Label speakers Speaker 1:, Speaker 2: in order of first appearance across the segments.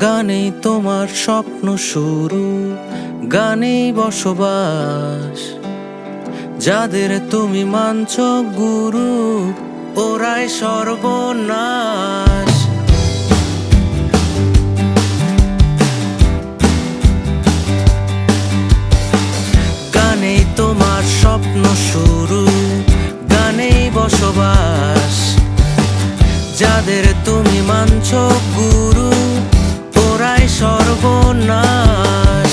Speaker 1: গানেই তোমার স্বপ্ন শুরু, গানেই বসবাস। যাদের তুমি মানছ গুরু, ওরাই সর্বনাশ। গানেই তোমার স্বপ্ন শুরু, গানেই বসবাস। যাদের তুমি মানছ গুরু ওরাই সর্বনাশ।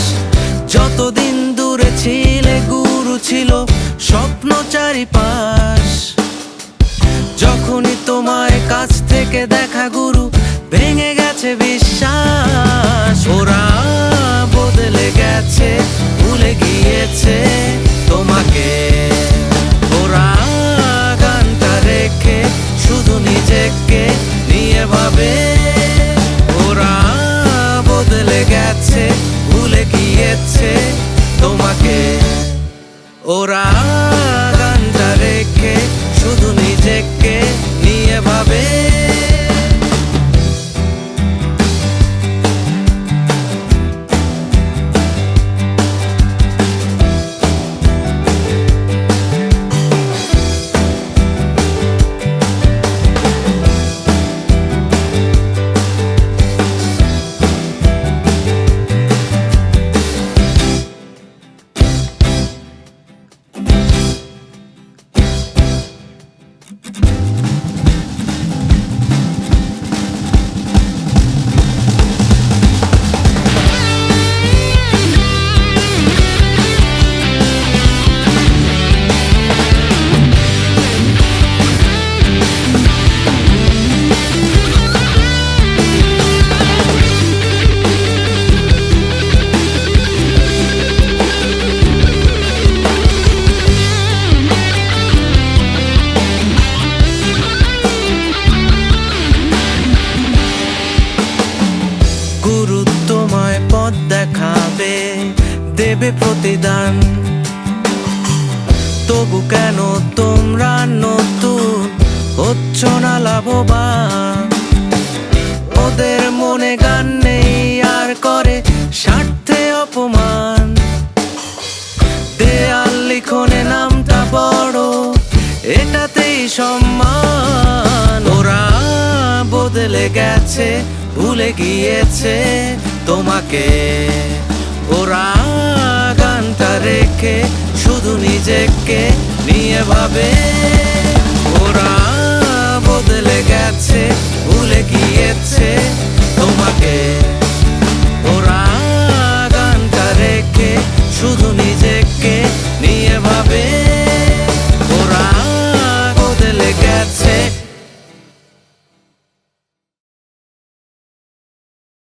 Speaker 1: যতদিন দূরে ছিলে, গুরু ছিল স্বপ্ন চারিপাশ। যখনই তোমায় কাছ থেকে দেখা, গুরু, ভেঙে গেছে বিশ্বাস। ওরা বদলে গেছে গুরু তোমায় পথ দেখাবে, দেবে প্রতিদান। তবু কেন তোমরা নতুন হচ্ছ না লাভবান? ওদের মনে গান নেই, আর করে স্বার্থে অপমান। দেয়াল লিখনে নামটা বড়, এটাতেই সম্মান। ওরা বদলে গেছে ভুলে গিয়েছে তোমাকে। ওরা গানটা রেখে শুধু নিজেকে নিয়ে ভাবে।